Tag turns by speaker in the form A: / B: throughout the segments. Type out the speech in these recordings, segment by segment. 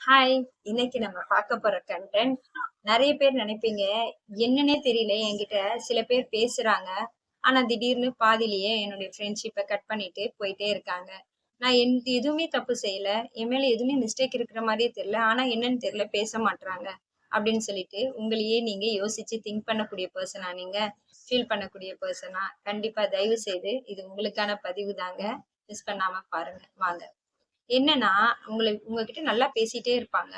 A: Hi இன்னைக்கு நம்ம பார்க்க போற கண்டென்ட் நிறைய பேர் நினைப்பீங்க. என்னன்னே தெரியல என்கிட்ட சில பேர் பேசுறாங்க. ஆனா திடீர்னு பாதியிலேயே என்னுடைய ஃப்ரெண்ட்ஷிப்பை கட் பண்ணிட்டு போயிட்டே இருக்காங்க. நான் என் எதுவுமே தப்பு செய்யல. என் மேல எதுவுமே மிஸ்டேக் இருக்கிற மாதிரியே தெரியல. ஆனா என்னன்னு தெரியல பேச மாட்டாங்க அப்படின்னு சொல்லிட்டு உங்களையே நீங்க யோசிச்சு திங்க் பண்ணக்கூடிய பர்சனா நீங்க ஃபீல் பண்ணக்கூடிய பர்சனா கண்டிப்பா தயவு செய்து இது உங்களுக்கான பதிவு தாங்க. மிஸ் பண்ணாம பாருங்க. வாங்க. என்னன்னா உங்களை உங்ககிட்ட நல்லா பேசிட்டே இருப்பாங்க.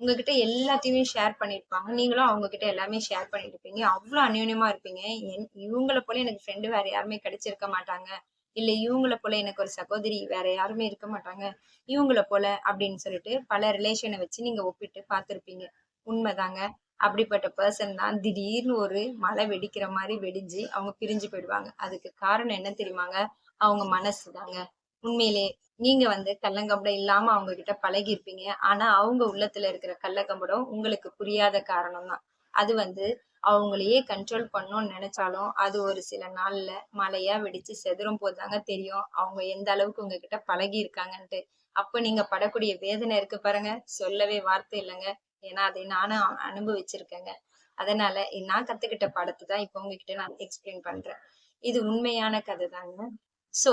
A: உங்ககிட்ட எல்லாத்தையுமே ஷேர் பண்ணியிருப்பாங்க நீங்களும் அவங்க கிட்ட எல்லாமே ஷேர் பண்ணிட்டு இருப்பீங்க. அவ்வளோ அந்யோன்யமா இருப்பீங்க. என் இவங்கள போல எனக்கு ஃப்ரெண்டு வேற யாருமே கிடைச்சிருக்க மாட்டாங்க. இல்ல இவங்கள போல எனக்கு ஒரு சகோதரி வேற யாருமே இருக்க மாட்டாங்க. இவங்கள போல அப்படின்னு சொல்லிட்டு பல ரிலேஷனை வச்சு நீங்க ஒப்பிட்டு பார்த்துருப்பீங்க. உண்மைதாங்க. அப்படிப்பட்ட பர்சன் தான் திடீர்னு ஒரு மழை வெடிக்கிற மாதிரி வெடிஞ்சு அவங்க பிரிஞ்சு போயிடுவாங்க. அதுக்கு காரணம் என்ன தெரியுமாங்க? அவங்க மனசு தாங்க உண்மையிலே நீங்க வந்து கள்ளங்கம்படம் இல்லாம அவங்க கிட்ட பழகி இருப்பீங்க ஆனா அவங்க உள்ளத்துல இருக்கிற கள்ளக்கம்படம் உங்களுக்கு புரியாத காரணம் தான் அது வந்து அவங்களையே கண்ட்ரோல் பண்ணணும்னு நினைச்சாலும் அது ஒரு சில நாள்ல மழையா வெடிச்சு செதறும் போதுதாங்க தெரியும். அவங்க எந்த அளவுக்கு உங்ககிட்ட பழகி இருக்காங்கன்ட்டு அப்ப நீங்க படக்கூடிய வேதனை இருக்கு பாருங்க. சொல்லவே வார்த்தை இல்லைங்க. ஏன்னா அதை நானும் அனுபவிச்சிருக்கேங்க. அதனால நான் கத்துக்கிட்ட படத்தை தான் இப்ப உங்ககிட்ட நான் எக்ஸ்பிளைன் பண்றேன். இது உண்மையான கதை தாங்க சோ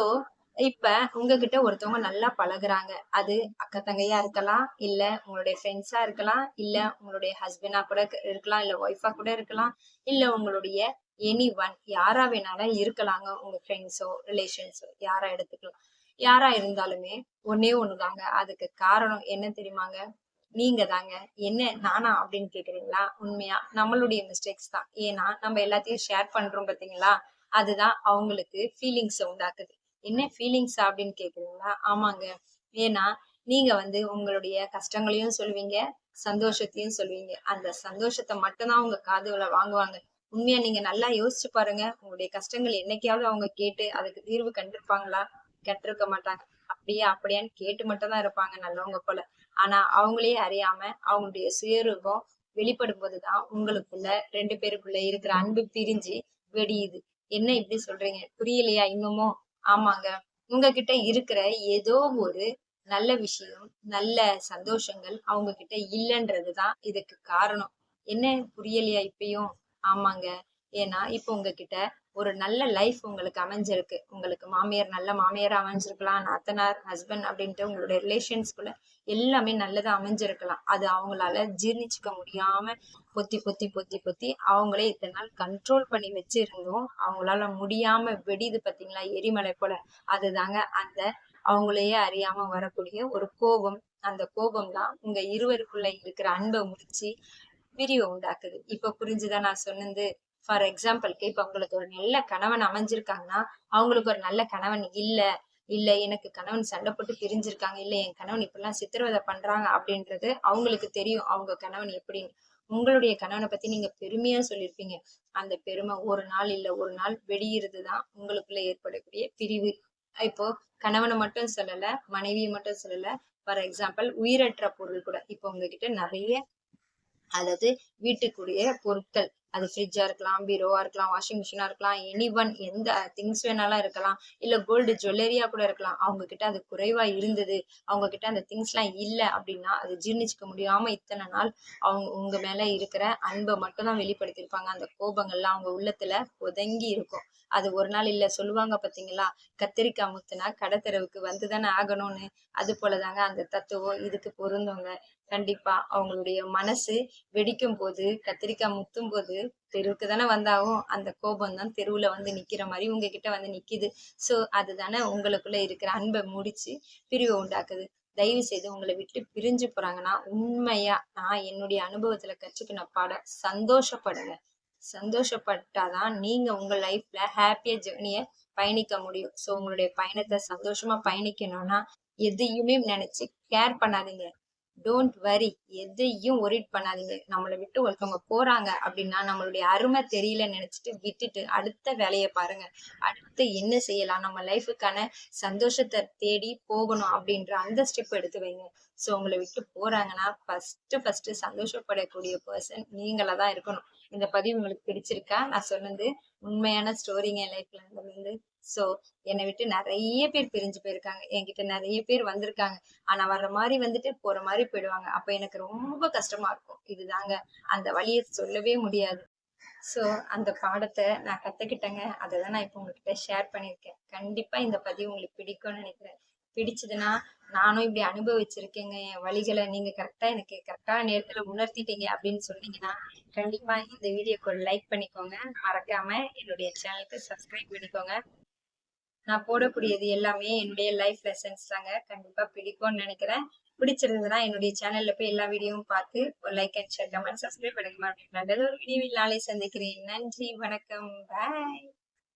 A: இப்ப உங்ககிட்ட ஒருத்தவங்க நல்லா பழகுறாங்க. அது அக்கா தங்கையா இருக்கலாம் இல்ல உங்களுடைய ஃப்ரெண்ட்ஸா இருக்கலாம் இல்ல உங்களுடைய ஹஸ்பண்டா கூட இருக்கலாம் இல்ல ஒய்ஃபா கூட இருக்கலாம் இல்ல உங்களுடைய எனி ஒன் யாரா வேணாலும் இருக்கலாங்க. உங்க ஃப்ரெண்ட்ஸோ ரிலேஷன்ஸோ யாரா எடுத்துக்கலாம். யாரா இருந்தாலுமே ஒன்னே ஒண்ணுதாங்க. அதுக்கு காரணம் என்ன தெரியுமாங்க? நீங்க தாங்க என்ன நானா அப்படின்னு கேக்குறீங்களா? உண்மையா? நம்மளுடைய மிஸ்டேக்ஸ் தான். ஏன்னா நம்ம எல்லாத்தையும் ஷேர் பண்றோம் பாத்தீங்களா? அதுதான் அவங்களுக்கு ஃபீலிங்ஸ் உண்டாக்குது. என்ன ஃபீலிங்ஸ் அப்படின்னு கேக்குறீங்களா? ஆமாங்க. ஏன்னா நீங்க வந்து உங்களுடைய கஷ்டங்களையும் சொல்லுவீங்க சந்தோஷத்தையும் சொல்லுவீங்க. அந்த சந்தோஷத்தை மட்டும்தான் உங்க காதுகளை வாங்குவாங்க. உண்மையா நீங்க நல்லா யோசிச்சு பாருங்க. உங்களுடைய கஷ்டங்கள் என்னைக்காவது அவங்க கேட்டு அதுக்கு தீர்வு கண்டிருப்பாங்களா? கட்டிருக்க மாட்டாங்க. அப்படியா அப்படியான்னு கேட்டு மட்டும் தான் இருப்பாங்க நல்லவங்க போல. ஆனா அவங்களே அறியாம அவங்களுடைய சுயரூபம் வெளிப்படும் போதுதான் உங்களுக்குள்ள ரெண்டு பேருக்குள்ள இருக்கிற அன்பு பிரிஞ்சு வெடியுது என்ன இப்படி சொல்றீங்க? புரியலையா இன்னமும்? ஆமாங்க. உங்ககிட்ட இருக்கிற ஏதோ ஒரு நல்ல விஷயம் நல்ல சந்தோஷங்கள் அவங்க கிட்ட இல்லைன்றதுதான் இதுக்கு காரணம். என்ன புரியலையா இப்பயும்? ஆமாங்க. ஏன்னா இப்போ உங்ககிட்ட ஒரு நல்ல லைஃப் உங்களுக்கு அமைஞ்சிருக்கு. உங்களுக்கு மாமியார் நல்ல மாமியார் அமைஞ்சிருக்கலாம் நாத்தனார் ஹஸ்பண்ட் அப்படின்ட்டு உங்களுடைய ரிலேஷன்ஸ்குள்ள எல்லாமே நல்லதா அமைஞ்சிருக்கலாம். அது அவங்களால ஜீர்ணிச்சுக்க முடியாம பொத்தி பொத்தி பொத்தி பொத்தி அவங்களே இத்தனை நாள் கண்ட்ரோல் பண்ணி வச்சிருந்தோம் அவங்களால முடியாம வெடிது பாத்தீங்களா? எரிமலை போல. அதுதாங்க அந்த அவங்களையே அறியாம வரக்கூடிய ஒரு கோபம். அந்த கோபம் தான் உங்க இருவருக்குள்ள இருக்கிற அன்பை முடிச்சு பிரிவை உண்டாக்குது. இப்ப புரிஞ்சுதான் நான் சொன்னது? ஃபார் எக்ஸாம்பிள்க்கு இப்ப உங்களுக்கு ஒரு நல்ல கணவன் அமைஞ்சிருக்காங்கன்னா அவங்களுக்கு ஒரு நல்ல கணவன் இல்ல இல்ல எனக்கு கணவன் சண்டை போட்டு பிரிஞ்சிருக்காங்க இல்ல என் கணவன் இப்படிலாம் சித்திரவதை பண்றாங்க அப்படின்றது அவங்களுக்கு தெரியும். அவங்க கணவன் எப்படின்னு. உங்களுடைய கணவனை பத்தி நீங்க பெருமையா சொல்லியிருப்பீங்க. அந்த பெருமை ஒரு நாள் இல்ல ஒரு நாள் வெடியிறது தான் உங்களுக்குள்ள ஏற்படக்கூடிய பிரிவு. இப்போ கணவனை மட்டும் சொல்லல மனைவியை மட்டும் சொல்லல. ஃபார் எக்ஸாம்பிள் உயிரற்ற பொருள் கூட. இப்போ உங்ககிட்ட நிறைய அதாவது வீட்டுக்குரிய பொருட்கள் அது ஃப்ரிட்ஜா இருக்கலாம் பீரோவா இருக்கலாம் வாஷிங் மிஷினா இருக்கலாம் எனி ஒன் எந்த திங்ஸ் வேணாலும் இருக்கலாம். இல்ல கோல்டு ஜுவல்லரியா கூட இருக்கலாம். அவங்க கிட்ட அது குறைவா இருந்தது. அவங்க கிட்ட அந்த திங்ஸ் எல்லாம் இல்ல அப்படின்னா அது ஜீர்ணிச்சுக்க முடியாம இத்தனை நாள் அவங்க உங்க மேல இருக்கிற அன்பை மட்டும் தான் வெளிப்படுத்தியிருப்பாங்க. அந்த கோபங்கள்லாம் அவங்க உள்ளத்துல ஒதங்கி இருக்கும். அது ஒரு நாள் இல்ல சொல்லுவாங்க பாத்தீங்களா? கத்திரிக்காய் முத்துனா கடத்தரவுக்கு வந்துதானே ஆகணும்னு. அது போலதாங்க அந்த தத்துவம். இதுக்கு பொருந்தவங்க கண்டிப்பா. அவங்களுடைய மனசு வெடிக்கும் போது கத்திரிக்காய் முத்தும் போது தெருவுக்கு தானே வந்தாகும் அந்த கோபம் தான் தெருவுல வந்து நிக்கிற மாதிரி உங்ககிட்ட வந்து நிக்குது. சோ அதுதானே உங்களுக்குள்ள இருக்கிற அன்பை முடிச்சு பிரிவை உண்டாக்குது. தயவு செய்து உங்களை விட்டு பிரிஞ்சு போறாங்கன்னா உண்மையா நான் என்னுடைய அனுபவத்துல கற்றுக்கின பாட சந்தோஷப்படுங்க. சந்தோஷப்பட்டாதான் நீங்க உங்க லைஃப்ல ஹாப்பியா ஜேர்னிய பயணிக்க முடியும். சோ உங்களுடைய பயணத்தை சந்தோஷமா பயணிக்கணும்னா எதையுமே நினைச்சு கேர் பண்ணாதீங்க. டோன்ட் வரி எதையும் ஒரிட் பண்ணாதீங்க. நம்மளை விட்டு ஒருத்தவங்க போறாங்க அப்படின்னா நம்மளுடைய அருமை தெரியல நினைச்சிட்டு விட்டுட்டு அடுத்த வேலையை பாருங்க. அடுத்து என்ன செய்யலாம்? நம்ம லைஃபுக்கான சந்தோஷத்தை தேடி போகணும் அப்படின்ற அந்த ஸ்டெப் எடுத்து வைங்க. ஸோ உங்களை விட்டு போறாங்கன்னா ஃபர்ஸ்ட் ஃபர்ஸ்ட் சந்தோஷப்படக்கூடிய பர்சன் நீங்களா தான் இருக்கணும். இந்த பதிவு உங்களுக்கு பிடிச்சிருக்கா? நான் சொன்னது உண்மையான ஸ்டோரிங்க லைஃப்ல வந்து ஸோ என்னை விட்டு நிறைய பேர் பிரிஞ்சு போயிருக்காங்க. என்கிட்ட நிறைய பேர் வந்திருக்காங்க. ஆனா வர்ற மாதிரி வந்துட்டு போற மாதிரி போயிடுவாங்க. அப்ப எனக்கு ரொம்ப கஷ்டமா இருக்கும். இதுதாங்க. அந்த வழியை சொல்லவே முடியாது. ஸோ அந்த பாடத்தை நான் கத்துக்கிட்டேங்க. அதை தான் நான் இப்போ உங்ககிட்ட ஷேர் பண்ணியிருக்கேன். கண்டிப்பா இந்த பதிவு உங்களுக்கு பிடிக்கும்னு நினைக்கிறேன். பிடிச்சதுன்னா நானும் இப்படி அனுபவிச்சிருக்கேங்க. என் வழிகளை நீங்க கரெக்டா எனக்கு கரெக்டான நேரத்துல உணர்த்திட்டீங்க அப்படின்னு சொன்னீங்கன்னா கண்டிப்பா இந்த வீடியோக்கு லைக் பண்ணிக்கோங்க. மறக்காம என்னுடைய சேனலுக்கு சப்ஸ்கிரைப் பண்ணிக்கோங்க. நான் போடக்கூடியது எல்லாமே என்னுடைய லைஃப் லெசன்ஸ் தாங்க. கண்டிப்பா பிடிக்கும்னு நினைக்கிறேன். பிடிச்சிருந்ததுன்னா என்னுடைய சேனல்ல போய் எல்லா வீடியோவும் பார்த்து ஒரு like and share comment subscribe பண்ணுங்க நல்லது ஒரு வீடியோவில் நாளை சந்திக்கிறேன். நன்றி வணக்கம். பாய்